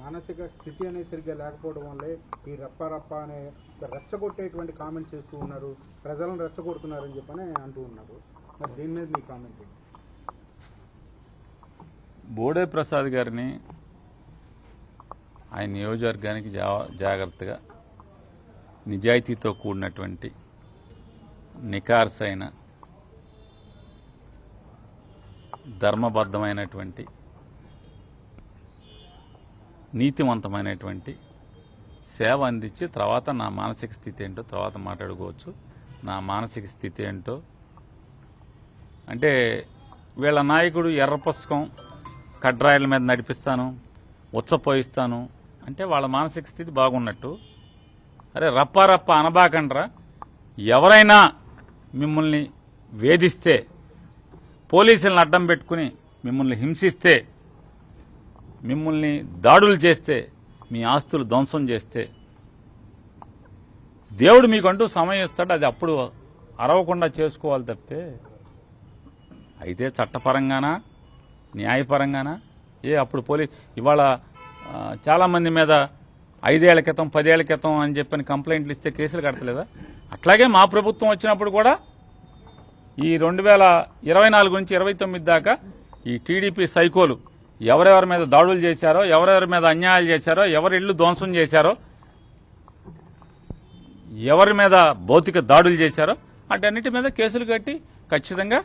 మానసిక స్థితి అనేది సరిగ్గా లేకపోవడం వల్లే ఈ రప్ప రప్ప అనే రెచ్చగొట్టేటువంటి కామెంట్స్ చేస్తూ ఉన్నారు. ప్రజలను రెచ్చగొడుతున్నారని చెప్పని అంటూ ఉన్నారు. మరి దీని మీద మీ కామెంట్ బోడే ప్రసాద్ గారిని ఆయన నియోజకవర్గానికి జాగ్రత్తగా నిజాయితీతో కూడినటువంటి నికార్సైన ధర్మబద్ధమైనటువంటి నీతివంతమైనటువంటి సేవ అందించి తర్వాత నా మానసిక స్థితి ఏంటో తర్వాత మాట్లాడుకోవచ్చు. నా మానసిక స్థితి ఏంటో? అంటే వీళ్ళ నాయకుడు ఎర్ర పుస్తకం కడ్రాయిల మీద నడిపిస్తాను ఉచ్చపోయిస్తాను. అంటే వాళ్ళ మానసిక స్థితి బాగున్నట్టు. అరే రప్ప రప్ప అనబాకండ్రా. ఎవరైనా మిమ్మల్ని వేధిస్తే పోలీసులను అడ్డం పెట్టుకుని మిమ్మల్ని హింసిస్తే మిమ్మల్ని దాడులు చేస్తే మీ ఆస్తులు ధ్వంసం చేస్తే దేవుడు మీకంటూ సమయం ఇస్తాడు అది అప్పుడు అరవకుండా చేసుకోవాలి తప్పితే అయితే చట్టపరంగానా న్యాయపరంగానా ఏ అప్పుడు పోలీస్ ఇవాళ చాలామంది మీద ఐదేళ్ళ క్రితం పదేళ్ళ క్రితం అని చెప్పని కంప్లైంట్లు ఇస్తే కేసులు కడతలేదా? అట్లాగే మా ప్రభుత్వం వచ్చినప్పుడు కూడా ఈ రెండు వేల ఇరవై నాలుగు నుంచి ఇరవై తొమ్మిది దాకా ఈ టీడీపీ సైకోలు ఎవరెవరి మీద దాడులు చేశారో ఎవరెవరి మీద అన్యాయాలు చేశారో ఎవరి ఇళ్ళు ధ్వంసం చేశారో ఎవరి మీద భౌతిక దాడులు చేశారో వాటన్నిటి మీద కేసులు కట్టి ఖచ్చితంగా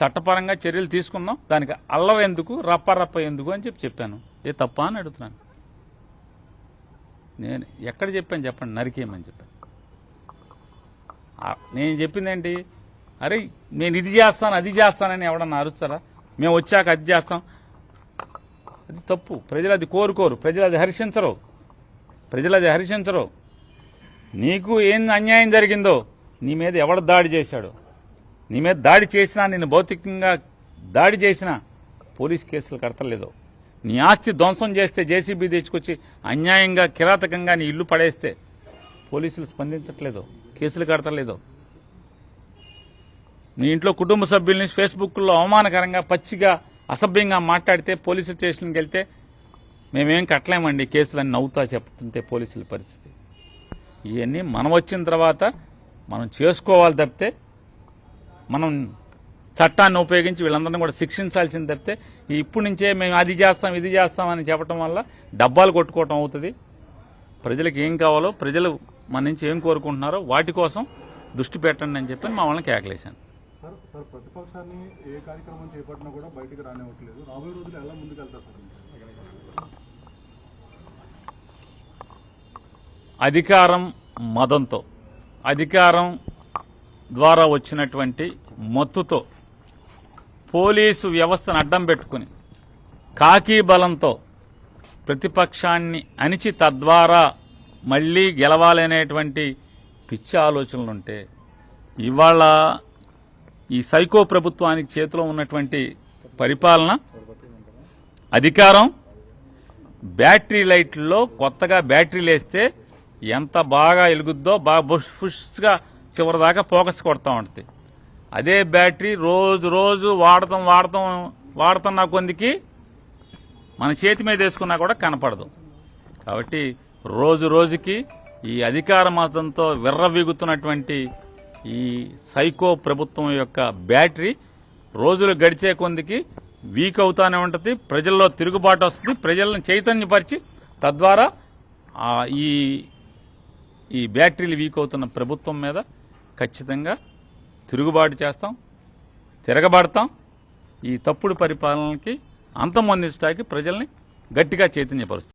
చట్టపరంగా చర్యలు తీసుకుందాం. దానికి అల్లవ ఎందుకు రప్ప రప్ప ఎందుకు అని చెప్పి చెప్పాను. ఏ తప్ప అని అడుగుతున్నాను. నేను ఎక్కడ చెప్పాను చెప్పండి నరికేయమని చెప్పాను. నేను చెప్పింది ఏంటి? అరే నేను ఇది చేస్తాను అది చేస్తానని ఎవడన్నా అరుస్తారా? మేము వచ్చాక అది చేస్తాం. అది తప్పు. ప్రజలు అది కోరుకోరు ప్రజలు అది హర్షించరు. ప్రజలు అది హర్షించరు. నీకు ఏం అన్యాయం జరిగిందో నీ మీద ఎవడు దాడి చేశాడు? నీ మీద దాడి చేసినా నేను భౌతికంగా దాడి చేసినా పోలీస్ కేసులు కడతలేదు. నీ ఆస్తి ధ్వంసం చేస్తే జేసీబీ తెచ్చుకొచ్చి అన్యాయంగా కిరాతకంగా నీ ఇల్లు పడేస్తే పోలీసులు స్పందించట్లేదు. కేసులు కడతలేదు. మీ ఇంట్లో కుటుంబ సభ్యుల్ని ఫేస్బుక్లో అవమానకరంగా పచ్చిగా అసభ్యంగా మాట్లాడితే పోలీసు స్టేషన్కి వెళ్తే మేమేం కట్టలేమండి కేసులన్నీ నవ్వుతా చెప్తుంటే పోలీసుల పరిస్థితి. ఇవన్నీ మనం వచ్చిన తర్వాత మనం చేసుకోవాలి తప్పితే మనం చట్టాన్ని ఉపయోగించి వీళ్ళందరినీ కూడా శిక్షించాల్సింది తప్పితే ఇప్పటి నుంచే మేము అది చేస్తాం ఇది చేస్తాం అని చెప్పడం వల్ల డబ్బాలు కొట్టుకోవటం అవుతుంది. ప్రజలకు ఏం కావాలో ప్రజలు మన నుంచి ఏం కోరుకుంటున్నారో వాటి కోసం దృష్టి పెట్టండి అని చెప్పి మా వాళ్ళని కేకలేశాను. సార్ సార్ ప్రతిపక్షాన్ని ఏ కార్యక్రమం చేపట్టినా కూడా బయటకు రానివ్వట్లేదు. రాబోయే రోజులు ఎలా ముందుకెళ్తారు సార్ అధికారం మదంతో అధికారం ద్వారా వచ్చినటువంటి మత్తుతో పోలీసు వ్యవస్థను అడ్డం పెట్టుకుని కాకీ బలంతో ప్రతిపక్షాన్ని అణిచి తద్వారా మళ్ళీ గెలవాలనేటువంటి పిచ్చి ఆలోచనలుంటే ఇవాళ ఈ సైకో ప్రభుత్వానికి చేతిలో ఉన్నటువంటి పరిపాలన అధికారం బ్యాటరీ లైట్లలో కొత్తగా బ్యాటరీలు వేస్తే ఎంత బాగా వెలుగుద్దో బాగా బుష్ ఫుష్గా చివరిదాకా ఫోకస్ కొడతా ఉంటుంది. అదే బ్యాటరీ రోజు రోజు వాడతాం వాడతాం వాడుతున్న కొందికి మన చేతి మీద వేసుకున్నా కూడా కనపడదు. కాబట్టి రోజు రోజుకి ఈ అధికార మాసంతో విర్రవీగుతున్నటువంటి ఈ సైకో ప్రభుత్వం యొక్క బ్యాటరీ రోజులు గడిచే కొందికి వీక్ అవుతానే ఉంటుంది ప్రజల్లో తిరుగుబాటు వస్తుంది ప్రజలను చైతన్యపరిచి తద్వారా ఈ ఈ బ్యాటరీలు వీక్ అవుతున్న ప్రభుత్వం మీద ఖచ్చితంగా తిరుగుబాటు చేస్తాం తిరగబడతాం. ఈ తప్పుడు పరిపాలనకి అంతం అందించడానికి ప్రజల్ని గట్టిగా చైతన్యపరుస్తాం.